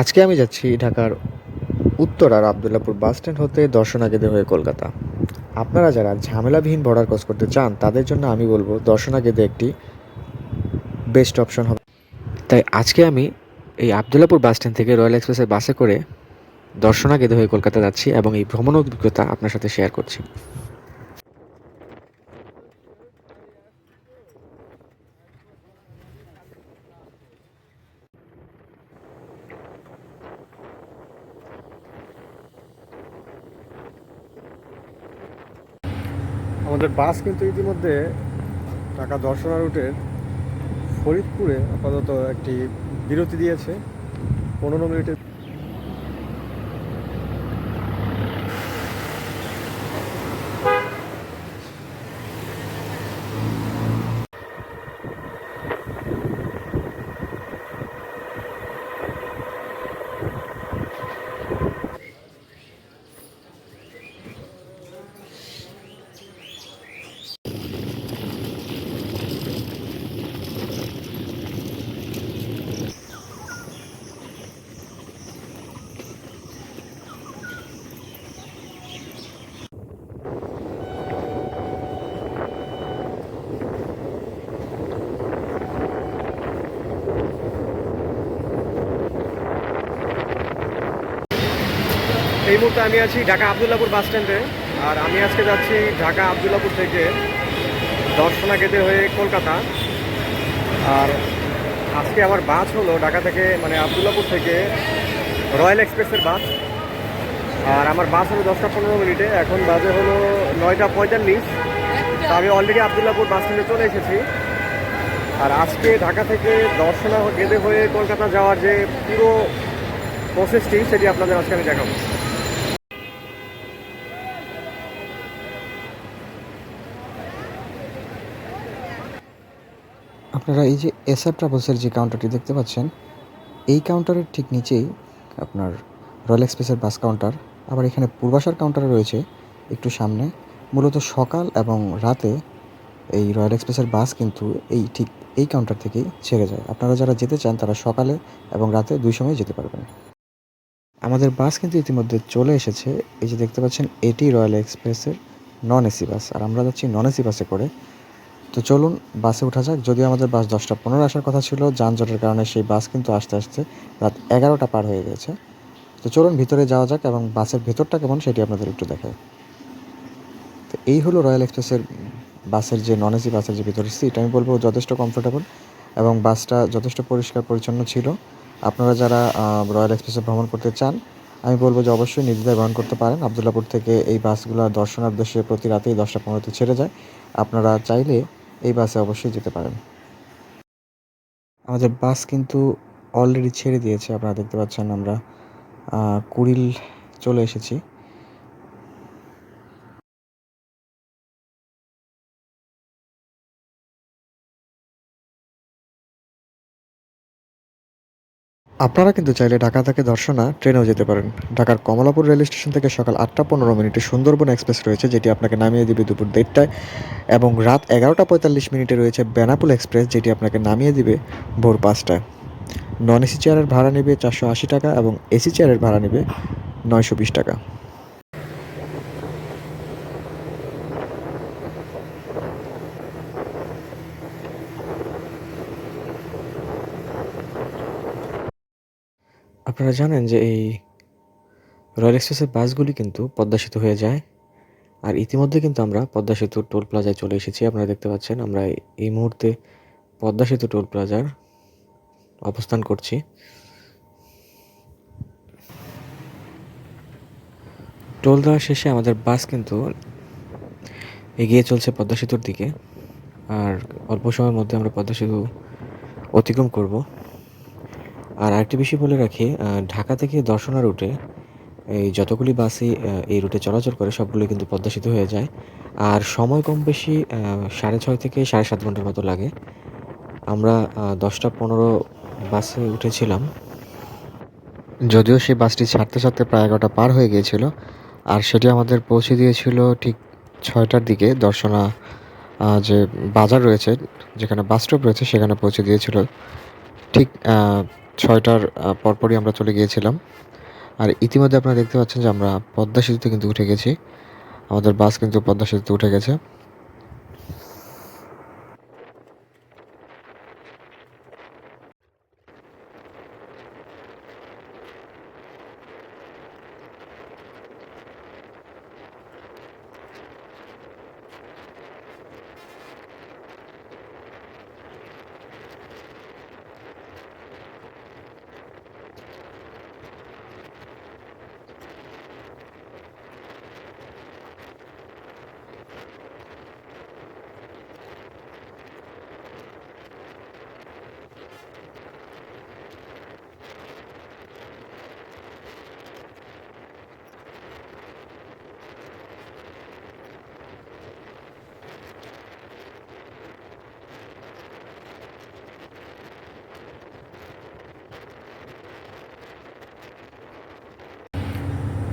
আজকে আমি যাচ্ছি ঢাকার উত্তরার আবদুল্লাপুর বাস স্ট্যান্ড হতে দর্শনাগেদে হয়ে কলকাতা। আপনারা যারা ঝামেলাবিহীন বর্ডার ক্রস করতে চান, তাদের জন্য আমি বলব দর্শনাগেদে একটি বেস্ট অপশন হবে। তাই আজকে আমি এই আবদুল্লাপুর বাস স্ট্যান্ড থেকে রয়্যাল এক্সপ্রেসের বাসে করে দর্শনাগেদে হয়ে কলকাতা যাচ্ছি এবং এই ভ্রমণ অভিজ্ঞতা আপনার সাথে শেয়ার করছি। আমাদের বাস কিন্তু ইতিমধ্যে ঢাকা দর্শনা রুটের ফরিদপুরে আপাতত একটি বিরতি দিয়েছে। পনেরো মিনিটের এই মুহূর্তে আমি আছি ঢাকা আবদুল্লাপুর বাস স্ট্যান্ডে। আর আমি আজকে যাচ্ছি ঢাকা আবদুল্লাপুর থেকে দর্শনা গেতে হয়ে কলকাতা। আর আজকে আমার বাস হলো ঢাকা থেকে মানে আবদুল্লাপুর থেকে রয়্যাল এক্সপ্রেসের বাস। আর আমার বাস হলো দশটা পনেরো মিনিটে। এখন বাজে হলো নয়টা পঁয়তাল্লিশ। তা আমি অলরেডি আবদুল্লাপুর বাস স্ট্যান্ডে চলে এসেছি। আর আজকে ঢাকা থেকে দর্শনা গেদে হয়ে কলকাতা যাওয়ার যে পুরো প্রসেসটি সেটি আপনাদের আজকে আমি দেখাবো। আপনারা এই যে এসআর ট্রাভেলসের যে কাউন্টারটি দেখতে পাচ্ছেন, এই কাউন্টারের ঠিক নিচেই আপনার রয়্যাল এক্সপ্রেসের বাস কাউন্টার আবার এখানে পূর্বাসার কাউন্টার রয়েছে একটু সামনে। মূলত সকাল এবং রাতে এই রয়্যাল এক্সপ্রেসের বাস কিন্তু এই ঠিক এই কাউন্টার থেকেই ছেড়ে যায়। আপনারা যারা যেতে চান, তারা সকালে এবং রাতে দুই সময় যেতে পারবেন। আমাদের বাস কিন্তু ইতিমধ্যে চলে এসেছে। এই যে দেখতে পাচ্ছেন, এটি রয়্যাল এক্সপ্রেসের নন এসি বাস আর আমরা যাচ্ছি নন এসি বাসে করে। তো চলুন, বাসে ওঠা যাক। যদিও আমাদের বাস দশটা পনেরো আসার কথা ছিল, যানজটের কারণে সেই বাস কিন্তু আস্তে আস্তে রাত এগারোটা পার হয়ে গেছে। তো চলুন, ভিতরে যাওয়া যাক এবং বাসের ভেতরটা কেমন সেটি আপনাদের একটু দেখাই। তো এই হলো রয়্যাল এক্সপ্রেসের বাসের যে নন এসি বাসের যে ভিতরের সিট আমি বলব যথেষ্ট কমফোর্টেবল এবং বাসটা যথেষ্ট পরিষ্কার পরিচ্ছন্ন ছিল। আপনারা যারা রয়্যাল এক্সপ্রেসে ভ্রমণ করতে চান আমি বলব যে অবশ্যই নির্দ্বিধায় বহন করতে পারেন। আবদুল্লাপুর থেকে এই বাসগুলো দর্শনার্দেশে প্রতি রাতেই দশটা পনেরোতে ছেড়ে যায়। আপনারা চাইলে এই বাসে অবশ্যই যেতে পারেন। আমাদের বাস কিন্তু অলরেডি ছেড়ে দিয়েছে, আপনারা দেখতে পাচ্ছেন আমরা কুড়িল চলে এসেছি। আপনারা কিন্তু চাইলে ঢাকা থেকে দর্শনা ট্রেনেও যেতে পারেন। ঢাকার কমলাপুর রেল স্টেশন থেকে সকাল আটটা পনেরো মিনিটে সুন্দরবন এক্সপ্রেস রয়েছে, যেটি আপনাকে নামিয়ে দেবে দুপুর দেড়টায়, এবং রাত এগারোটা পঁয়তাল্লিশ মিনিটে রয়েছে বেনাপুল এক্সপ্রেস, যেটি আপনাকে নামিয়ে দিবে ভোর পাঁচটায়। নন এসি চেয়ারের ভাড়া নেবে চারশো আশি টাকা এবং এসি চেয়ারের ভাড়া নেবে নয়শো বিশ টাকা। আপনারা জানেন যে এই রয়্যাল এক্সপ্রেসের বাসগুলি কিন্তু পদ্মা সেতু হয়ে যায়। আর ইতিমধ্যে কিন্তু আমরা পদ্মা সেতুর টোল প্লাজায় চলে এসেছি, আপনারা দেখতে পাচ্ছেন। আমরা এই মুহূর্তে পদ্মা সেতু টোল প্লাজার অবস্থান করছি। টোল দেওয়া শেষে আমাদের বাস কিন্তু এগিয়ে চলছে পদ্মা সেতুর দিকে। আর অল্প সময়ের মধ্যে আমরা পদ্মা সেতু অতিক্রম করব। আর আরেকটি বিষয় বলে রাখি ঢাকা থেকে দর্শনা রুটে এই যতগুলি বাসই এই রুটে চলাচল করে, সবগুলো কিন্তু পদ্মা হয়ে যায়। আর সময় কম বেশি সাড়ে ছয় থেকে সাড়ে সাত ঘণ্টার মতো লাগে। আমরা দশটা পনেরো বাসে উঠেছিলাম। যদিও সেই বাসটি ছাড়তে ছাড়তে প্রায় এগারোটা পার হয়ে গিয়েছিল, আর সেটি আমাদের পৌঁছে দিয়েছিল ঠিক ছয়টার দিকে। দর্শনা যে বাজার রয়েছে, যেখানে বাস স্টপ রয়েছে, সেখানে পৌঁছে দিয়েছিল ঠিক ছয়টার পরপরই আমরা চলে গিয়েছিলাম। আর ইতিমধ্যে আপনারা দেখতে পাচ্ছেন যে আমরা পদ্মা সেতুতে কিন্তু উঠে গেছি। আমাদের বাস কিন্তু পদ্মা সেতুতে উঠে গেছে।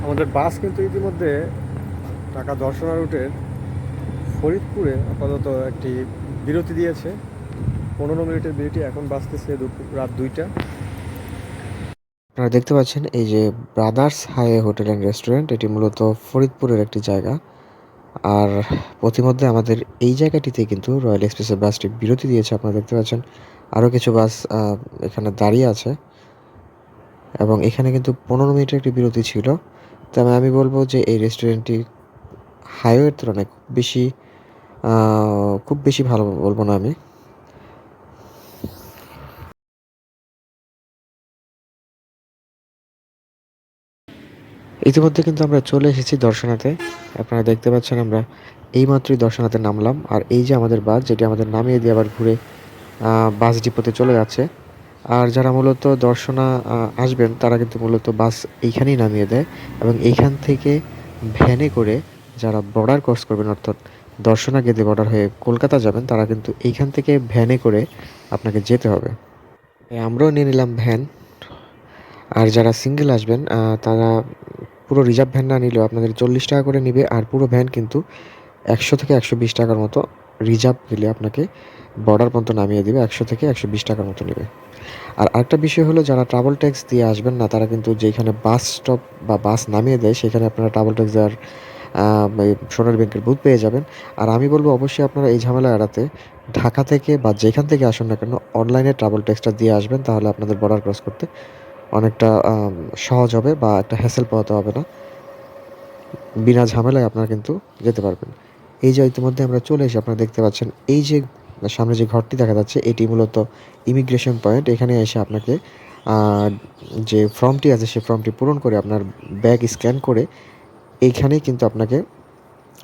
আমাদের বাস কিন্তু ইতিমধ্যে ঢাকা দর্শনা রুটের ফরিদপুরে আপাতত একটি বিরতি দিয়েছে। পনেরো মিনিটের বিরতি, এখন বাঁচতেছে রাত দুইটা। আপনারা দেখতে পাচ্ছেন এই যে brothers highway hotel and restaurant, এটি মূলত ফরিদপুরের একটি জায়গা। আর প্রতিমধ্যে আমাদের এই জায়গাটিতে কিন্তু রয়্যাল এক্সপ্রেসের বাসটি বিরতি দিয়েছে, আপনারা দেখতে পাচ্ছেন। আরও কিছু বাস এখানে দাঁড়িয়ে আছে। এবং এখানে কিন্তু পনেরো মিনিটের একটি বিরতি ছিল। তবে আমি বলব যে এই রেস্টুরেন্টটি হাইওয়ের তুলনায় খুব বেশি খুব বেশি ভালো বলব না আমি। ইতিমধ্যে কিন্তু আমরা চলে এসেছি দর্শনাতে। আপনারা দেখতে পাচ্ছেন আমরা এইমাত্রই দর্শনাতে নামলাম। আর এই যে আমাদের বাস, যেটি আমাদের নামিয়ে দিয়ে আবার ঘুরে বাস ডিপোতে চলে যাচ্ছে। আর যারা মূলত দর্শনা আসবেন, তারা কিন্তু মূলত বাস এইখানেই নামিয়ে দেয় এবং এইখান থেকে ভ্যানে করে যারা বর্ডার ক্রস করবেন, অর্থাৎ দর্শনা গেদে বর্ডার হয়ে কলকাতা যাবেন, তারা কিন্তু এইখান থেকে ভ্যানে করে আপনাকে যেতে হবে। আমরাও নিয়ে নিলাম ভ্যান। আর যারা সিঙ্গেল আসবেন তারা পুরো রিজার্ভ ভ্যান না নিলেও আপনাদের চল্লিশ টাকা করে নেবে, আর পুরো ভ্যান কিন্তু একশো থেকে একশো বিশ টাকার মতো রিজার্ভ দিলে আপনাকে বর্ডার পর্যন্ত নামিয়ে দেবে, একশো থেকে একশো বিশ টাকার মতো নেবে। আর আরেকটা বিষয় হলো, যারা ট্রাভেল ট্যাক্স দিয়ে আসবেন না, তারা কিন্তু যেখানে বাস স্টপ বা বাস নামিয়ে দেয়, সেখানে আপনারা ট্রাভেল ট্যাক্স দেওয়ার সোনার ব্যাংকের বুথ পেয়ে যাবেন। আর আমি বলব, অবশ্যই আপনারা এই ঝামেলা এড়াতে ঢাকা থেকে বা যেখান থেকে আসুন না কেন অনলাইনে ট্রাভেল ট্যাক্সটা দিয়ে আসবেন, তাহলে আপনাদের বর্ডার ক্রস করতে অনেকটা সহজ হবে বা একটা হ্যাসেল পাওয়াতে হবে না। বিনা ঝামেলায় আপনারা কিন্তু যেতে পারবেন। এই যে ইতিমধ্যে আমরা চলে এসে আপনারা দেখতে পাচ্ছেন, এই যে সামনে যে ঘরটি দেখা যাচ্ছে, এটি মূলত ইমিগ্রেশন পয়েন্ট এখানে এসে আপনাকে যে ফর্মটি আছে সেই ফর্মটি পূরণ করে আপনার ব্যাগ স্ক্যান করে এইখানেই কিন্তু আপনাকে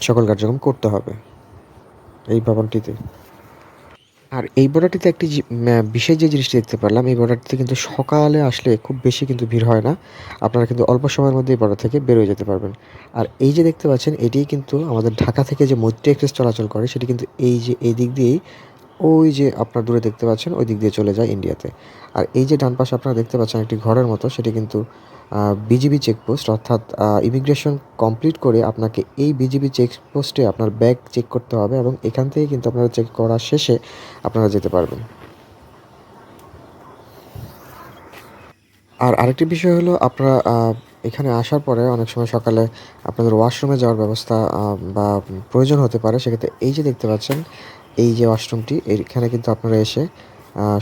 সকল কার্যক্রম করতে হবে। এই ভবনটিতে। আর এই বর্ডারটিতে একটি বিশেষ যে জিনিসটি দেখতে পারলাম, এই বর্ডারটিতে কিন্তু সকালে আসলে খুব বেশি কিন্তু ভিড় হয় না। আপনারা কিন্তু অল্প সময়ের মধ্যে এই বর্ডার থেকে বেরোয় যেতে পারবেন। আর এই যে দেখতে পাচ্ছেন এটিই কিন্তু আমাদের ঢাকা থেকে যে মৈত্রী এক্সপ্রেস চলাচল করে, সেটি কিন্তু এই যে, এই দিক দিয়েই ওই যে আপনার দূরে দেখতে পাচ্ছেন, ওই দিক দিয়ে চলে যায় ইন্ডিয়াতে আর এই যে ডান পাশে আপনারা দেখতে পাচ্ছেন একটি ঘরের মতো, সেটি কিন্তু বিজিবি চেকপোস্ট অর্থাৎ ইমিগ্রেশন কমপ্লিট করে আপনাকে এই বিজিবি চেকপোস্টে আপনার ব্যাগ চেক করতে হবে এবং এখান থেকে কিন্তু আপনারা চেক করা শেষে আপনারা যেতে পারবেন। আর আরেকটি বিষয় হলো আপনারা এখানে আসার পরে অনেক সময় সকালে আপনাদের ওয়াশরুমে যাওয়ার ব্যবস্থা বা প্রয়োজন হতে পারে। সেক্ষেত্রে এই যে দেখতে পাচ্ছেন, এই যে ওয়াশরুমটি এখানে কিন্তু আপনারা এসে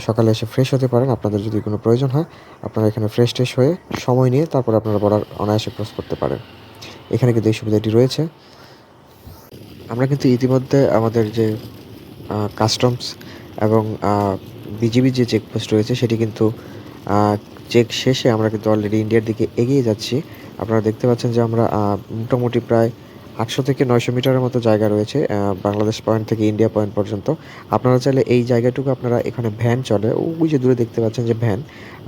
সকালে এসে ফ্রেশ হতে পারেন। আপনাদের যদি কোনো প্রয়োজন হয়, আপনারা এখানে ফ্রেশ ট্রেশ হয়ে সময় নিয়ে তারপর আপনারা বর্ডার অনায়াসে ক্রস করতে পারেন। এখানে কিন্তু এই সুবিধাটি রয়েছে। আমরা কিন্তু ইতিমধ্যে আমাদের যে কাস্টমস এবং বিজিবি যে চেকপোস্ট রয়েছে, সেটি কিন্তু চেক শেষে আমরা কিন্তু অলরেডি ইন্ডিয়ার দিকে এগিয়ে যাচ্ছি। আপনারা দেখতে পাচ্ছেন যে আমরা মোটামুটি প্রায় আটশো থেকে নয়শো মিটারের মতো জায়গা রয়েছে বাংলাদেশ পয়েন্ট থেকে ইন্ডিয়া পয়েন্ট পর্যন্ত। আপনারা চাইলে এই জায়গাটুকু আপনারা এখানে ভ্যান চলে ওই যে দূরে দেখতে পাচ্ছেন যে ভ্যান।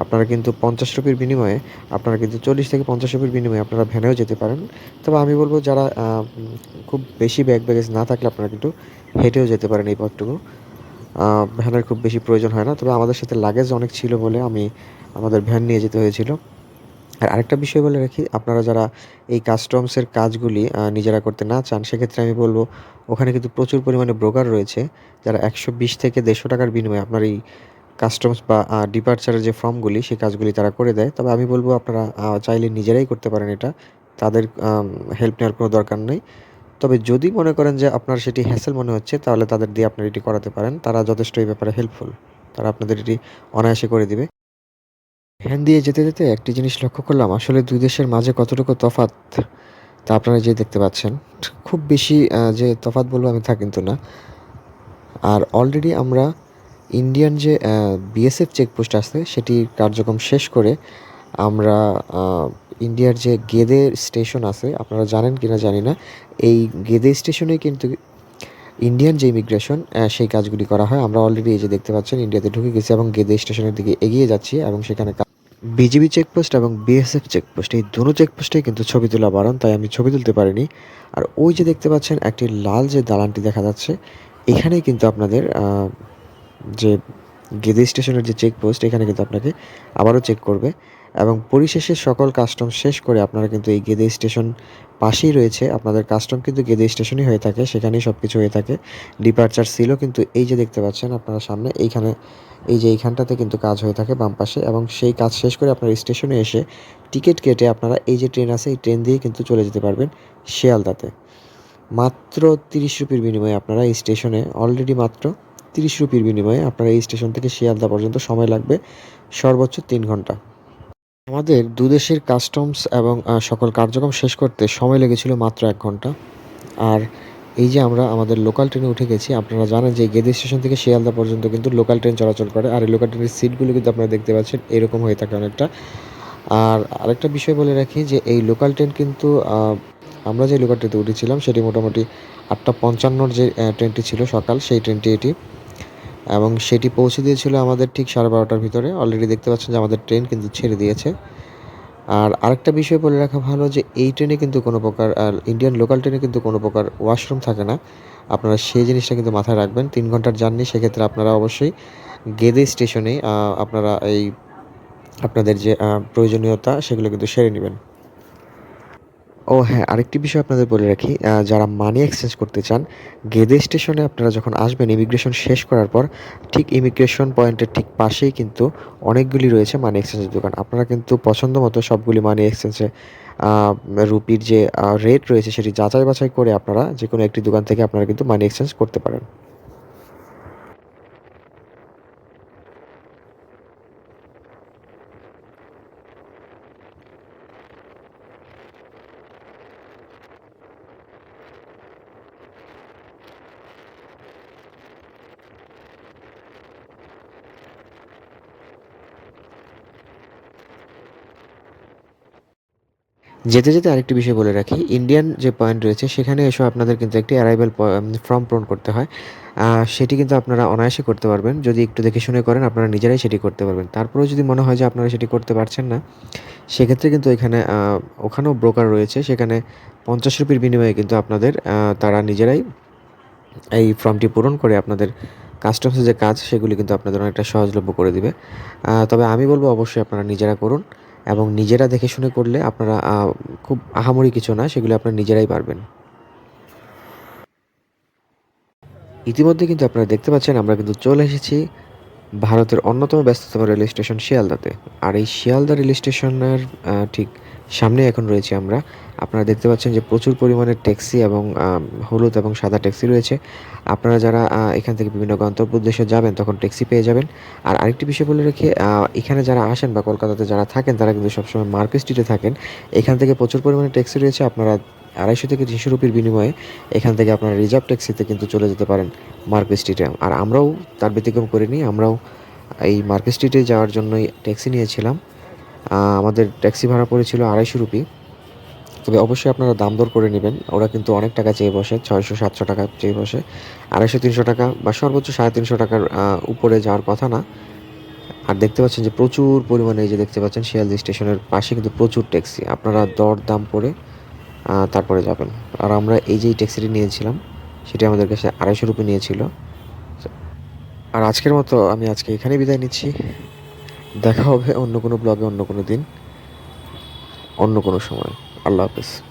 আপনারা কিন্তু পঞ্চাশ রুপির বিনিময়ে, আপনারা কিন্তু চল্লিশ থেকে পঞ্চাশ রুপির বিনিময়ে আপনারা ভ্যানেও যেতে পারেন। তবে আমি বলব যারা খুব বেশি ব্যাগ ব্যাগেজ না থাকলে আপনারা কিন্তু হেঁটেও যেতে পারেন এই পথটুকু। ভ্যানের খুব বেশি প্রয়োজন হয় না, তবে আমাদের সাথে লাগেজ অনেক ছিল বলে আমি আমাদের ভ্যান নিয়ে যেতে হয়েছিল। আর আরেকটা বিষয় বলে রাখি, আপনারা যারা এই কাস্টমসের কাজগুলি নিজেরা করতে না চান, সেক্ষেত্রে আমি বলব, ওখানে কিন্তু প্রচুর পরিমাণে ব্রোকার রয়েছে, যারা একশো বিশ থেকে দেড়শো টাকার বিনিময়ে আপনার এই কাস্টমস বা ডিপার্চারের যে ফর্মগুলি সেই কাজগুলি তারা করে দেয়। তবে আমি বলব, আপনারা চাইলে নিজেরাই করতে পারেন এটা, তাদের হেল্প নেওয়ার কোনো দরকার নেই। তবে যদি মনে করেন যে আপনার সেটি হ্যাসেল মনে হচ্ছে, তাহলে তাদের দিয়ে আপনার এটি করাতে পারেন, তারা যথেষ্ট এই ব্যাপারে হেল্পফুল তারা আপনাদের এটি অনায়াসে করে দিবে। হ্যান্ড দিয়ে যেতে যেতে একটি জিনিস লক্ষ্য করলাম, আসলে দুই দেশের মাঝে কতটুকু তফাত তা আপনারা যে দেখতে পাচ্ছেন। খুব বেশি যে তফাত বলব আমি তা কিন্তু না। আর অলরেডি আমরা ইন্ডিয়ান যে বিএসএফ চেকপোস্ট আছে, সেটির কার্যক্রম শেষ করে আমরা ইন্ডিয়ার যে গেদে স্টেশন আছে, আপনারা জানেন কিনা জানি না, এই গেদে স্টেশনে কিন্তু ইন্ডিয়ান যে ইমিগ্রেশন সেই কাজগুলি করা হয়। আমরা অলরেডি এই যে দেখতে পাচ্ছেন ইন্ডিয়াতে ঢুকে গেছি এবং গেদে স্টেশনের দিকে এগিয়ে যাচ্ছি এবং সেখানে বিজিবি চেকপোস্ট এবং বিএসএফ চেকপোস্ট, এই দুটো চেকপোস্টেই কিন্তু ছবি তোলা বারণ, তাই আমি ছবি তুলতে পারিনি। আর ওই যে দেখতে পাচ্ছেন, একটি লাল যে দালানটি দেখা যাচ্ছে, এখানেই কিন্তু আপনাদের যে গেদে স্টেশনের যে চেকপোস্ট, এখানে কিন্তু আপনাকে আবারও চেক করবে। এবং পরিশেষে সকল কাস্টম শেষ করে আপনারা কিন্তু এই গেদে স্টেশন পাশেই রয়েছে। আপনাদের কাস্টম কিন্তু গেদে স্টেশনই হয়ে থাকে, সেখানেই সব কিছু হয়ে থাকে। ডিপার্চার সিলও কিন্তু এই যে দেখতে পাচ্ছেন আপনারা সামনে, এইখানে এই যে এইখানটাতে কিন্তু কাজ হয়ে থাকে বাম পাশে এবং সেই কাজ শেষ করে আপনারা স্টেশনে এসে টিকিট কেটে আপনারা এই যে ট্রেন আছে, এই ট্রেন দিয়ে কিন্তু চলে যেতে পারবেন শিয়ালদাতে। মাত্র তিরিশ রুপির বিনিময়ে আপনারা এই স্টেশনে অলরেডি মাত্র তিরিশ রুপির বিনিময়ে আপনারা এই স্টেশন থেকে শিয়ালদা পর্যন্ত সময় লাগবে সর্বোচ্চ তিন ঘণ্টা। আমাদের দুদেশের কাস্টমস এবং সকল কার্যক্রম শেষ করতে সময় লেগেছিল মাত্র এক ঘণ্টা। আর এই যে আমরা আমাদের লোকাল ট্রেনে উঠে গেছি, আপনারা জানেন যে গেদে স্টেশন থেকে শিয়ালদা পর্যন্ত কিন্তু লোকাল ট্রেন চলাচল করে, আর এই লোকাল ট্রেনের সিটগুলো কিন্তু আপনারা দেখতে পাচ্ছেন, এরকম হয়ে থাকে অনেকটা। আর আরেকটা বিষয় বলে রাখি যে এই লোকাল ট্রেন কিন্তু আমরা যে লোকাল ট্রেনতে উঠেছিলাম, সেটি মোটামুটি আটটা পঞ্চান্নর যে ট্রেনটি ছিল সকাল, সেই ট্রেনটি এটি এবং সেটি পৌঁছে দিয়েছিল আমাদের ঠিক সাড়ে বারোটার ভিতরে। অলরেডি দেখতে পাচ্ছেন যে আমাদের ট্রেন কিন্তু ছেড়ে দিয়েছে। আর আরেকটা বিষয় বলে রাখা ভালো যে এই ট্রেনে কিন্তু কোনো প্রকার ইন্ডিয়ান লোকাল ট্রেনে কিন্তু কোনো প্রকার ওয়াশরুম থাকে না। আপনারা সেই জিনিসটা কিন্তু মাথায় রাখবেন। তিন ঘণ্টার জার্নি সেক্ষেত্রে আপনারা অবশ্যই গেদে স্টেশনে আপনারা এই আপনাদের যে প্রয়োজনীয়তা, সেগুলো কিন্তু সেরে নেবেন। ও হ্যাঁ আরেকটি বিষয় আপনাদের বলে রাখি যারা মানি এক্সচেঞ্জ করতে চান গেদে স্টেশনে আপনারা যখন আসবেন ইমিগ্রেশন শেষ করার পর, ঠিক ইমিগ্রেশন পয়েন্টের ঠিক পাশেই কিন্তু অনেকগুলি রয়েছে মানি এক্সচেঞ্জের দোকান। আপনারা কিন্তু পছন্দ মতো সবগুলি মানি এক্সচেঞ্জে রুপির যে রেট রয়েছে সেটি যাচাই বাছাই করে আপনারা যে কোনো একটি দোকান থেকে আপনারা কিন্তু মানি এক্সচেঞ্জ করতে পারেন। যেতে যেতে আরেকটি বিষয় বলে রাখি ইন্ডিয়ান যে পয়েন্ট রয়েছে, সেখানে এসে আপনাদের কিন্তু একটি অ্যারাইভেল ফর্ম পূরণ করতে হয়। সেটি কিন্তু আপনারা অনায়াসে করতে পারবেন। যদি একটু দেখে শুনে করেন, আপনারা নিজেরাই সেটি করতে পারবেন। তারপরেও যদি মনে হয় যে আপনারা সেটি করতে পারছেন না, সেক্ষেত্রে কিন্তু এখানে ওখানেও ব্রোকার রয়েছে। সেখানে পঞ্চাশ রুপির বিনিময়ে কিন্তু আপনাদের তারা নিজেরাই এই ফর্মটি পূরণ করে আপনাদের কাস্টমসের যে কাজ, সেগুলি কিন্তু আপনাদের অনেকটা সহজলভ্য করে দিবে। তবে আমি বলব অবশ্যই আপনারা নিজেরা করুন। এবং নিজেরা দেখে শুনে করলে আপনারা খুব আহামরি কিছু না, সেগুলো আপনারা নিজেরাই পারবেন। ইতিমধ্যে কিন্তু আপনারা দেখতে পাচ্ছেন, আমরা কিন্তু চলে এসেছি ভারতের অন্যতম ব্যস্ততম রেল স্টেশন শিয়ালদাতে। আর এই শিয়ালদা রেল স্টেশনের ঠিক সামনে এখন রয়েছে আমরা। আপনারা দেখতে পাচ্ছেন যে প্রচুর পরিমাণে ট্যাক্সি এবং হলুদ এবং সাদা ট্যাক্সি রয়েছে। আপনারা যারা এখান থেকে বিভিন্ন গন্তব্য উদ্দেশ্যে যাবেন তখন ট্যাক্সি পেয়ে যাবেন। আর আরেকটি বিষয় বলে রেখে এখানে যারা আসেন বা কলকাতাতে যারা থাকেন, তারা কিন্তু সবসময় মার্কেট স্ট্রিটে থাকেন। এখান থেকে প্রচুর পরিমাণে ট্যাক্সি রয়েছে। আপনারা আড়াইশো থেকে তিনশো রুপির বিনিময়ে এখান থেকে আপনারা রিজার্ভ ট্যাক্সিতে কিন্তু চলে যেতে পারেন মার্কেট স্ট্রিটে। আর আমরাও তার ব্যতিক্রম করিনি, আমরাও এই মার্কেট স্ট্রিটে যাওয়ার জন্যই ট্যাক্সি নিয়েছিলাম। আমাদের ট্যাক্সি ভাড়া পড়েছিল আড়াইশো রুপি। তবে অবশ্যই আপনারা দাম দর করে নেবেন। ওরা কিন্তু অনেক টাকা চেয়ে বসে, ছয়শো, সাতশো টাকা চেয়ে বসে। আড়াইশো, তিনশো টাকা বা সর্বোচ্চ সাড়ে তিনশো টাকার উপরে যাওয়ার কথা না। আর দেখতে পাচ্ছেন যে প্রচুর পরিমাণে এই যে দেখতে পাচ্ছেন শিয়ালদি স্টেশনের পাশে কিন্তু প্রচুর ট্যাক্সি। আপনারা দর দাম করে তারপরে যাবেন। আর আমরা এই যে ট্যাক্সিটি নিয়েছিলাম, সেটি আমাদের কাছে আড়াইশো রুপি নিয়েছিল। আর আজকের মতো আমি আজকে এখানে বিদায় নিচ্ছি। দেখা হবে অন্য কোনো ব্লগে অন্য কোনো দিন, অন্য কোনো সময়। আল্লাহ হাফেজ